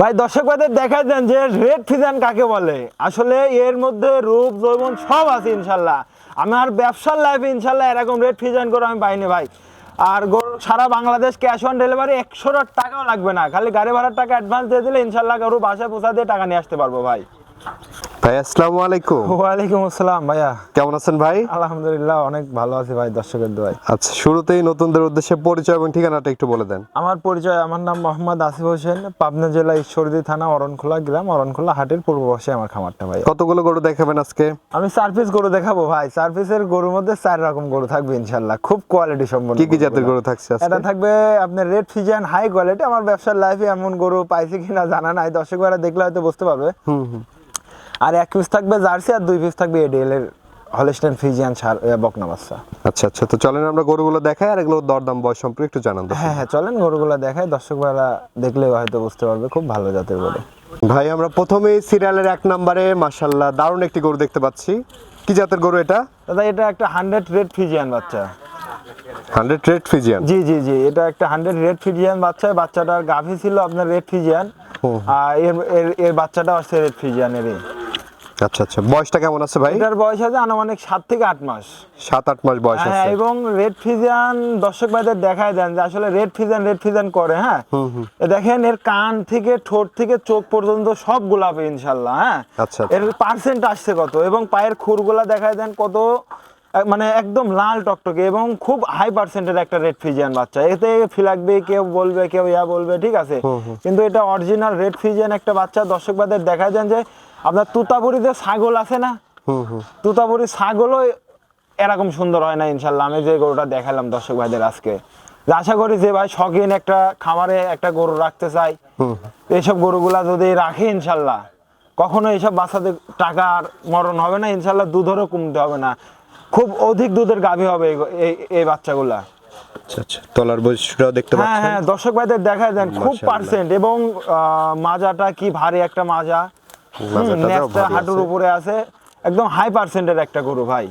ভাই, দর্শক ভাইদের দেখাই দেন যে রেড ফিজান কাকে বলে। আসলে এর মধ্যে রূপ, যৌবন সব আছে ইনশাল্লাহ। আমার ব্যবসার লাইফে ইনশাল্লাহ এরকম রেড ফিজান করে আমি পাইনি ভাই। আর সারা বাংলাদেশ ক্যাশ অন ডেলিভারি একশো টাকাও লাগবে না। খালি গাড়ি ভাড়ার টাকা অ্যাডভান্স দিয়ে দিলে ইনশাল্লাহ গরু বাসায় পোসা দিয়ে টাকা নিয়ে আসতে পারব ভাই। ভাই আসসালামু আলাইকুম। ওয়ালাইকুম আসসালাম ভাইয়া। কেমন আছেন ভাই? আলহামদুলিল্লাহ অনেক ভালো আছি ভাই দর্শকের দোয়ায়। আচ্ছা শুরুতেই নতুনদের উদ্দেশ্যে পরিচয় এবং ঠিকানাটা একটু বলে দেন। আমার পরিচয় আমার নাম মোহাম্মদ আসিফ হোসেন পাবনা জেলা ঈশ্বরদী থানা অরণখোলা গ্রাম অরণখোলা হাটের পূর্ব পাশে আমার খামারটা ভাই কতগুলো গরু দেখাবেন আজকে? আমি সার্ভিস গরু দেখাবো ভাই। সার্ভিসের গরুর মধ্যে চার রকম গরু থাকবে ইনশাল্লাহ খুব কোয়ালিটি সম্পন্ন কি কি জাতের গরু থাকছে এটা থাকবে আপনার রেড ফিজিয়ান হাই কোয়ালিটি আমার ব্যবসার লাইফে এমন গরু পাইছি কিনা জানা নাই দর্শক ভাইরা দেখলে হয়তো বুঝতে পারবে। হুম হুম। আর এক পিস থাকবে জার্সি আর দুই পিস থাকবে এডিএল এর হলিস্টেন ফিজিয়ান সার এ, বকনা বাচ্চা আচ্ছা আচ্ছা তো চলেন আমরা গরুগুলো দেখাই আর এগুলোর দরদাম বয়স সম্পর্কে একটু জানান হ্যাঁ হ্যাঁ চলেন গরুগুলো দেখায় দর্শক ভাইরা দেখলেও হয়তো বুঝতে পারবে খুব ভালো জাতের গরু। ভাই আমরা প্রথমেই সিরিয়ালের এক নম্বরে মাশাল্লাহ দারুণ একটি গরু দেখতে পাচ্ছি। কি জাতের গরু এটা? দাদা এটা একটা হান্ড্রেড রেড ফিজিয়ান বাচ্চা। হান্ড্রেড রেড ফিজিয়ান জি জি জি এটা একটা হান্ড্রেড রেড ফিজিয়ান বাচ্চা। বাচ্চাটার গাভী ছিল আপনার রেড ফিজিয়ান। আর এর এর বাচ্চাটা আসছে রেড ফিজিয়ানেরই আচ্ছা আচ্ছা। বয়সটা কেমন আছে ভাই? এটার বয়স আছে আনুমানিক সাত থেকে আট মাস। সাত আট মাস বয়স হ্যাঁ আছে। এবং রেড ফিজিয়ান দর্শক ভাইদের দেখায় দেন যে আসলে রেড ফিজিয়ান রেড ফিজিয়ান করে হ্যাঁ? দেখেন এর কান থেকে ঠোঁট থেকে চোখ পর্যন্ত সব গোলাপে ইনশাল্লাহ হ্যাঁ? আচ্ছা, আচ্ছা। এর পার্সেন্ট আসছে কত এবং পায়ের খুরগুলা দেখায় দেন কত মানে একদম লাল টকটকে এবং খুব হাই পার্সেন্টের একটা রেড ফিজিয়ান বাচ্চা। এতে ফিলাকবে কেউ বলবে কেউ ইয়া বলবে ঠিক আছে? কিন্তু এটা অরিজিনাল রেড ফিজিয়ান একটা বাচ্চা দর্শক ভাইদের দেখায় দেন যে আপনার তুতাপুরিতে ছাগল আছে না? তুতাপুরি ছাগলও এরকম সুন্দর হয় না ইনশাল্লাহ। আমি যে গরুটা দেখালাম দর্শক ভাইদের আজকে আশা করি যে ভাই শখিন একটা খামারে একটা গরু রাখতে চাই এইসব গরুগুলা যদি রাখে ইনশাল্লাহ। কখনো এইসব বাচ্চাদের টাকার মরণ হবে না ইনশাল্লাহ দুধেরও কমতে হবে না। খুব অধিক দুধের গাভী হবে এই বাচ্চাগুলা। আচ্ছা আচ্ছা। তলার বৈশিষ্ট্যটাও দেখতে হ্যাঁ পাচ্ছেন? হ্যাঁ দর্শক ভাইদের দেখায় দেন খুব পার্সেন্ট এবং মাজাটা কি ভারী একটা মাজা? হাঁটুর উপরে আছে। একদম হাই পার্সেন্টের একটা গরু ভাই।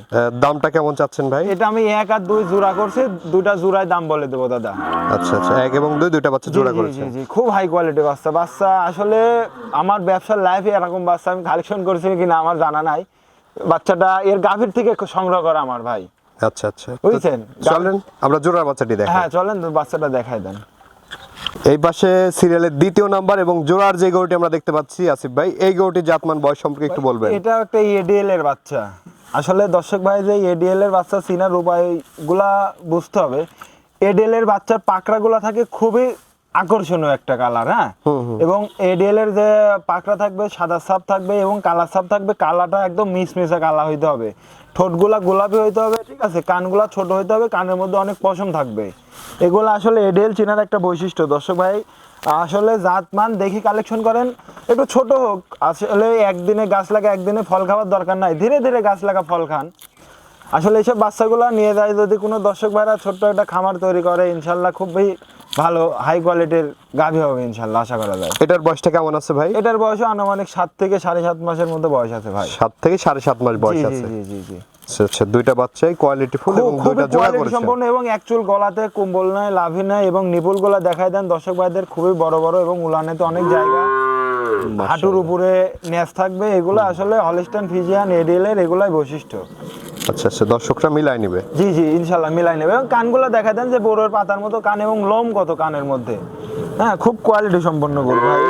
দামটা কেমন চাচ্ছেন ভাই? এটা আমি এক আর দুই জোড়া করছি দুইটা জোড়ায় দাম বলে দেবো দাদা। আচ্ছা আচ্ছা। এক এবং দুই দুইটা বাচ্চা জোড়া জি, খুব হাই কোয়ালিটি বাচ্চা। বাচ্চা আসলে আমার ব্যবসার লাইফে এরকম বাচ্চা আমি কালেকশন করেছি কিনা আমার জানা নাই। বাচ্চাটা এর গাভীর থেকে সংগ্রহ করা আমার ভাই। আচ্ছা আচ্ছা। বুঝছেন? চলেন আমরা জোড়ার বাচ্চাটি দেখাই। হ্যাঁ চলেন বাচ্চাটা দেখাই দেন। এই পাশে সিরিয়ালের দ্বিতীয় নাম্বার এবং জোড়ার যে গরুটি আমরা দেখতে পাচ্ছি আসিফ ভাই এই গরুটির জাতমান বয়স সম্পর্কে একটু বলবেন। এটা একটা এডিএল এর বাচ্চা। আসলে দর্শক ভাই যে এডিএল এর বাচ্চা চিনার উপায়গুলা বুঝতে হবে। এডিএল এর বাচ্চার পাকড়াগুলা থাকে খুবই আকর্ষণীয় একটা কালার হ্যাঁ। এবং এডিএল এর যে পাকড়া থাকবে সাদা সাপ থাকবে এবং কালার সাপ থাকবে কালারটা একদম মিসমিসে কালা হইতে হবে। ঠোঁটগুলা গোলাপি হইতে হবে ঠিক আছে? কানগুলা ছোট হইতে হবে কানের মধ্যে অনেক পশম থাকবে। এগুলো আসলে এডিএল চিনার একটা বৈশিষ্ট্য। দর্শক ভাই আসলে জাতমান দেখি কালেকশন করেন একটু ছোট হোক। আসলে একদিনে গাছ লাগা একদিনে ফল খাওয়ার দরকার নাই। ধীরে ধীরে গাছ লাগা ফল খান। আসলে এইসব বাচ্চাগুলো নিয়ে যায় যদি কোনো দর্শক ভাইরা ছোট্ট একটা খামার তৈরি করে ইনশাল্লাহ খুবই ভালো হাই কোয়ালিটির গাভী হবে ইনশাল্লাহ আশা করা যায়। এটার বয়সটা কেমন আছে ভাই? এটার বয়স আনুমানিক সাত থেকে সাড়ে সাত মাসের মধ্যে বয়স আছে ভাই। সাত থেকে সাড়ে সাত মাস বয়স আছে। জি জি জি। আচ্ছা আচ্ছা দুইটা বাচ্চাই কোয়ালিটি ফুল এবং দুইটা জোড়া করেছেন সম্পন্ন এবং অ্যাকচুয়াল গলাতে কুম্বল নাই লাভি নাই এবং নিপুল গলা দেখায় দেন দর্শক ভাইদের খুবই বড় বড় এবং উলানেতে অনেক জায়গা। হাঁটুর উপরে নেস থাকবে এগুলো আসলে হলিস্টান ফিজিয়ান এডিএল এর এগুলাই বৈশিষ্ট্য। আচ্ছা আচ্ছা দর্শকরা মিলাই নিবে। জি জি ইনশাল্লাহ মিলাই নেবে। এবং কানগুলো দেখা দেন যে বড়োর পাতার মতো কান এবং লোম কত কানের মধ্যে। হ্যাঁ খুব কোয়ালিটি সম্পন্ন গরু। ভাই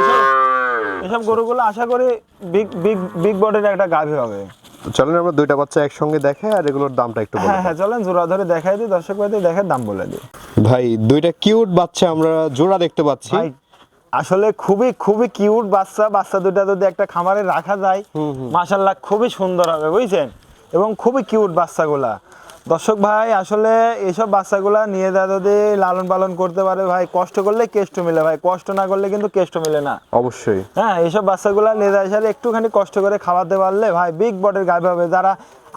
এসব গরুগুলো আশা করি বিগ বিগ বিগ বডির একটা গাভী হবে। চলেন আমরা দুইটা বাচ্চা একসঙ্গে দেখাই আর এগুলোর দামটা একটু হ্যাঁ হ্যাঁ চলেন জোড়া ধরে দেখাই দিই দর্শক ভাইদের দেখে দাম বলে দিই। ভাই দুইটা কিউট বাচ্চা আমরা জোড়া দেখতে পাচ্ছি। আসলে খুবই খুবই কিউট বাচ্চা। বাচ্চা দুটা যদি একটা খামারে রাখা যায় মাশাল্লাহ খুবই সুন্দর হবে বুঝছেন? এবং খুবই কিউট বাচ্চাগুলা। দর্শক ভাই আসলে এইসব বাচ্চাগুলা নিয়ে যা যদি লালন পালন করতে পারে ভাই কষ্ট করলে কেষ্ট মিলে ভাই কষ্ট না করলে কিন্তু কেষ্ট মিলে না। অবশ্যই। হ্যাঁ এইসব বাচ্চাগুলা নিয়ে যায় সালে একটুখানি কষ্ট করে খাওয়াতে পারলে ভাই বিগ বটের গাভী হবে। যারা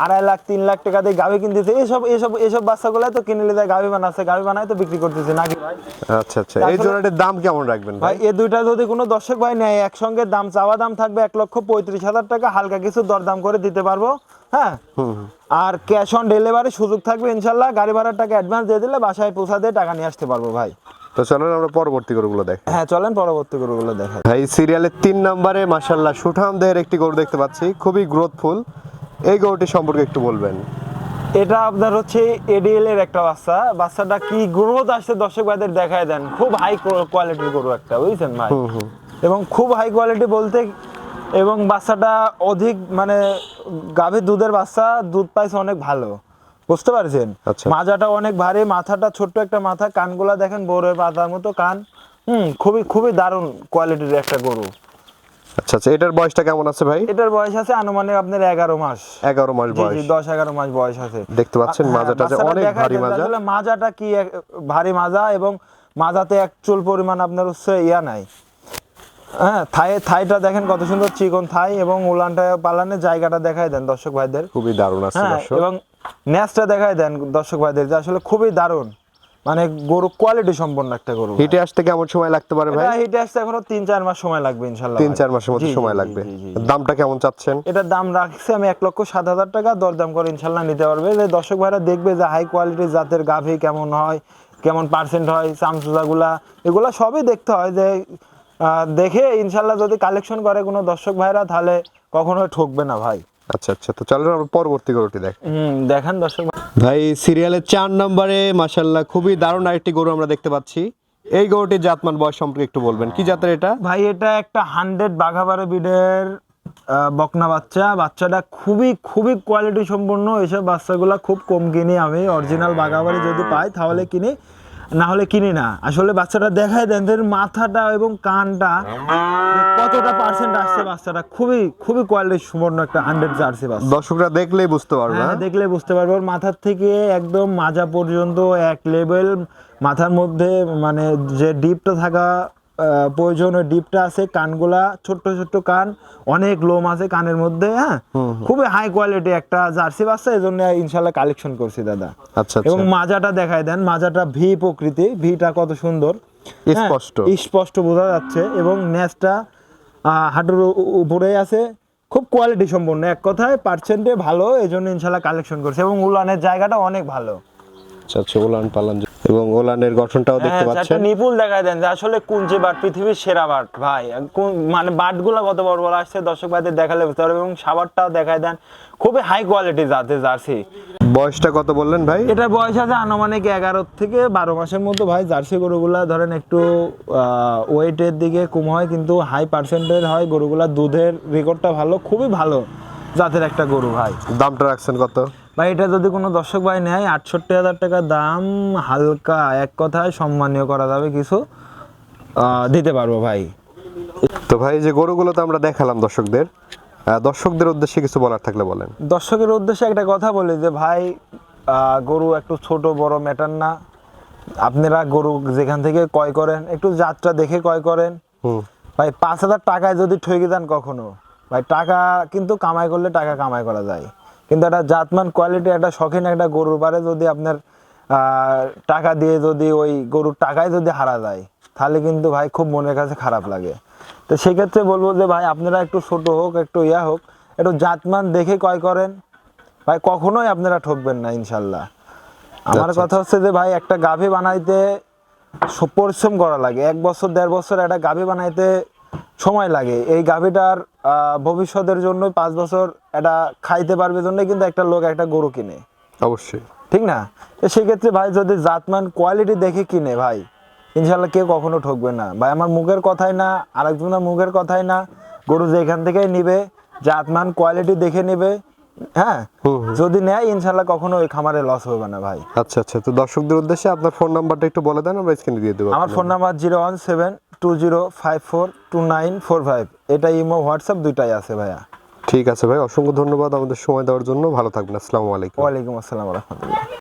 আড়াই লাখ তিন লাখ টাকা দিয়ে গাভী কিনতেছে এইসব এইসব এইসব বাচ্চাগুলাই তো কিনে নিয়ে গাভী বানাচ্ছে গাভী বানায় তো বিক্রি করতেছে নাকি ভাই? আচ্ছা আচ্ছা। এই জোড়াটির দাম কেমন রাখবেন ভাই? এই দুইটা যদি কোনো দর্শক ভাই নেয় একসঙ্গে দাম চাওয়া দাম থাকবে এক লক্ষ পঁয়ত্রিশ হাজার টাকা হালকা কিছু দরদাম করে দিতে পারব। হ্যাঁ। আর ক্যাশ অন ডেলিভারি সুযোগ থাকবে ইনশাল্লাহ গাড়ি ভাড়ার টাকা অ্যাডভান্স দিয়ে দিলে বাসায় পৌঁছা দিয়ে টাকা নিয়ে আসতে পারব ভাই। তো চলেন আমরা পরবর্তী গরুগুলো দেখ। হ্যাঁ চলেন পরবর্তী গরুগুলো দেখা। ভাই সিরিয়ালের তিন নম্বরে মাসাল্লাহ সুঠাম দেহের একটি গরু দেখতে পাচ্ছি। খুবই গ্রোথফুল এই গরুটি সম্পর্কে একটু বলবেন। এটা আপনার হচ্ছে এডিএল এর একটা বাচ্চা। বাচ্চাটা কি গ্রোথ আসছে দর্শক ভাইদের দেখায় দেন। খুব হাই কোয়ালিটির গরু একটা বুঝছেন ভাই? এবং খুব হাই কোয়ালিটি বলতে এবং বাচ্চাটা অধিক মানে গাভীর দুধের বাচ্চা দুধ পাইছে অনেক ভালো। বুঝতে পারছেন? আচ্ছা। মাজাটা অনেক ভারী মাথাটা ছোট্ট একটা মাথা কানগুলা দেখেন বড়ের পাতার মতো কান। হুম খুবই খুবই দারুণ কোয়ালিটির একটা গরু। আচ্ছা আচ্ছা এটার বয়সটা কেমন আছে ভাই? এটার বয়স আছে আনুমানিক আপনার এগারো মাস। এগারো মাস জি জি বয়স। দশ এগারো মাস বয়স আছে। দেখতে পাচ্ছেন হ্যাঁ, মাজাটা যে অনেক ভারী মাজা। আসলে মাজাটা কি ভারী মাজা এবং মাজাতে এক চুল পরিমাণ আপনার হচ্ছে ইয়া নাই। হ্যাঁ থাই থাইটা দেখেন কত সুন্দর চিকন থাই এবং উলানটা পালানের জায়গাটা দেখায় দেন দর্শক ভাইদের। খুবই দারুণ আছে হ্যাঁ দর্শক। এবং দেখায় দেন দর্শক ভাইদের যে আসলে খুবই দারুণ। মানে গরু কোয়ালিটি সম্পন্ন একটা গরু হিটে আসতে কেমন সময় লাগতে পারে ভাই? হিটে আসতে এখনও তিন চার মাস সময় লাগবে মাসের মতো সময় লাগবে। দামটা কেমন চাচ্ছেন? এটার দাম রাখছি আমি এক লক্ষ সাত হাজার টাকা দরদাম করে ইনশাল্লাহ নিতে পারবে। যে দর্শক ভাইরা দেখবে যে হাই কোয়ালিটির জাতের গাভী কেমন হয় কেমন পার্সেন্ট হয় চামচুজাগুলা এগুলা সবই দেখতে হয় যে দেখে ইনশাল্লাহ যদি কালেকশন করে কোনো দর্শক ভাইরা তাহলে কখনোই ঠকবে না ভাই। আচ্ছা আচ্ছা তো আমরা পরবর্তী গরুটি দেখ। হুম দেখেন দর্শক ভাই। ভাই সিরিয়ালের চার নম্বরে মাসাল্লাহ খুবই দারুণ আরেকটি গরু আমরা দেখতে পাচ্ছি। এই গরুটির জাতমান বয়স সম্পর্কে একটু বলবেন। কি জাতের এটা? ভাই এটা একটা হান্ড্রেড বাঘাবারে বিডের বকনা বাচ্চা। বাচ্চাটা খুবই খুবই কোয়ালিটি সম্পন্ন। এসব বাচ্চাগুলো খুব কম কিনি আমি। অরিজিনাল বাঘাবাড়ি যদি পাই তাহলে কিনি। না হলে কিনি না। আসলে বাচ্চাটা দেখায় দেন মাথাটা এবং কানটা কতটা পার্সেন্ট আসছে বাচ্চাটা? খুবই খুবই কোয়ালিটি সুবর্ণ একটা হান্ড্রেড জার্সি বাচ্চা। দর্শকরা দেখলেই বুঝতে পারবে হ্যাঁ দেখলেই দেখলে বুঝতে পারব। ওর মাথার থেকে একদম মাজা পর্যন্ত এক লেভেল মাথার মধ্যে মানে যে ডিপটা থাকা আহ, প্রয়োজন ওই ডিপটা আছে কানগুলা ছোট্ট ছোট্ট কান অনেক লোম আছে কানের মধ্যে হ্যাঁ? খুবই হাই কোয়ালিটি একটা জার্সি বাচ্চা এই জন্য ইনশাল্লাহ কালেকশন করছি দাদা। আচ্ছা এবং আচ্ছা মাজাটা দেখায় দেন মাজাটা ভি প্রকৃতি ভিটা কত সুন্দর। হ্যাঁ, স্পষ্ট। স্পষ্ট বোঝা যাচ্ছে এবং নেসটা হাঁটুর উ- উপরেই আছে। খুব কোয়ালিটি সম্পন্ন এক কথায় পার্সেন্টে ভালো এই জন্য ইনশাল্লাহ কালেকশন করছে। এবং উলানের জায়গাটা অনেক ভালো। আচ্ছা আচ্ছা ওলান পালান। এবং ওলানের গঠনটাও দেখতে হ্যাঁ, পাচ্ছেন। নিপুল দেখায় দেন যে আসলে কোন যে বাট পৃথিবীর সেরা বাট ভাই কোন মানে বাটগুলো কত বড় বড় আসছে দর্শক ভাইদের দেখালে বুঝতে পারবে এবং সাবারটাও দেখায় দেন খুবই হাই কোয়ালিটি জাতের জার্সি। বয়সটা কত বললেন ভাই? এটার বয়স আছে আনুমানিক এগারো থেকে বারো মাসের মতো ভাই। জার্সি গরুগুলা ধরেন একটু ওয়েটের দিকে কম হয় কিন্তু হাই পার্সেন্টের হয়। গরুগুলা দুধের রেকর্ডটা ভালো খুবই ভালো জাতের একটা গরু ভাই। দামটা রাখছেন কত? ভাই এটা যদি কোনো দর্শক ভাই নেয় আটষট্টি হাজার টাকা দাম হালকা এক কথায় সম্মানীয় করা যাবে কিছু দিতে পারব ভাই। তো ভাই যে গরুগুলো তো আমরা দেখালাম দর্শকদের দর্শকদের উদ্দেশ্যে কিছু বলার থাকলে বলেন। দর্শকের উদ্দেশ্যে একটা কথা বলি যে ভাই গরু একটু ছোট বড় ম্যাটার না। আপনারা গরু যেখান থেকে ক্রয় করেন একটু যাত্রা দেখে ক্রয় করেন। ভাই পাঁচ হাজার টাকায় যদি ঠকে দেন কখনো ভাই টাকা কিন্তু কামাই করলে টাকা কামাই করা যায়। কিন্তু একটা জাতমান কোয়ালিটি একটা শখিন একটা গরুর পারে যদি আপনার টাকা দিয়ে যদি ওই গরুর টাকায় যদি হারা যায় তাহলে কিন্তু ভাই খুব মনের কাছে খারাপ লাগে। তো সেক্ষেত্রে বলব যে ভাই আপনারা একটু ছোট হোক একটু ইয়া হোক একটু জাতমান দেখে ক্রয় করেন। ভাই কখনোই আপনারা ঠকবেন না ইনশাল্লাহ। আমার আচ্ছা, কথা হচ্ছে যে ভাই একটা গাভী বানাইতে পরিশ্রম করা লাগে। এক বছর দেড় বছর একটা গাভী বানাইতে সময় লাগে। এই গাভীটার ভবিষ্যতের জন্য পাঁচ বছর এটা খাইতে পারবে জন্য কিন্তু একটা লোক একটা গরু কিনে। অবশ্যই। ঠিক না? তো সেক্ষেত্রে ভাই যদি জাতমান কোয়ালিটি দেখে কিনে ভাই ইনশাল্লাহ কেউ কখনো ঠকবে না। ভাই আমার মুখের কথাই না আরেকজনের মুখের কথাই না। গরু যেখান থেকেই নিবে জাতমান কোয়ালিটি দেখে নিবে হ্যাঁ। যদি নেয় ইনশাল্লাহ কখনো ওই খামারে লস হবে না ভাই। আচ্ছা আচ্ছা। তো দর্শকদের উদ্দেশ্যে আপনার ফোন নাম্বারটা একটু বলে দেন আমরা স্ক্রিনে দিয়ে দেবো আমার phone number zero one seven two zero five four two nine four five এটা ইমো হোয়াটসঅ্যাপ দুইটাই আছে ভাইয়া। ঠিক আছে ভাই অসংখ্য ধন্যবাদ আমাদের সময় দেওয়ার জন্য। ভালো থাকবেন আসসালামু আলাইকুম। ওয়ালাইকুম আসসালাম রহমতুল্লাহ।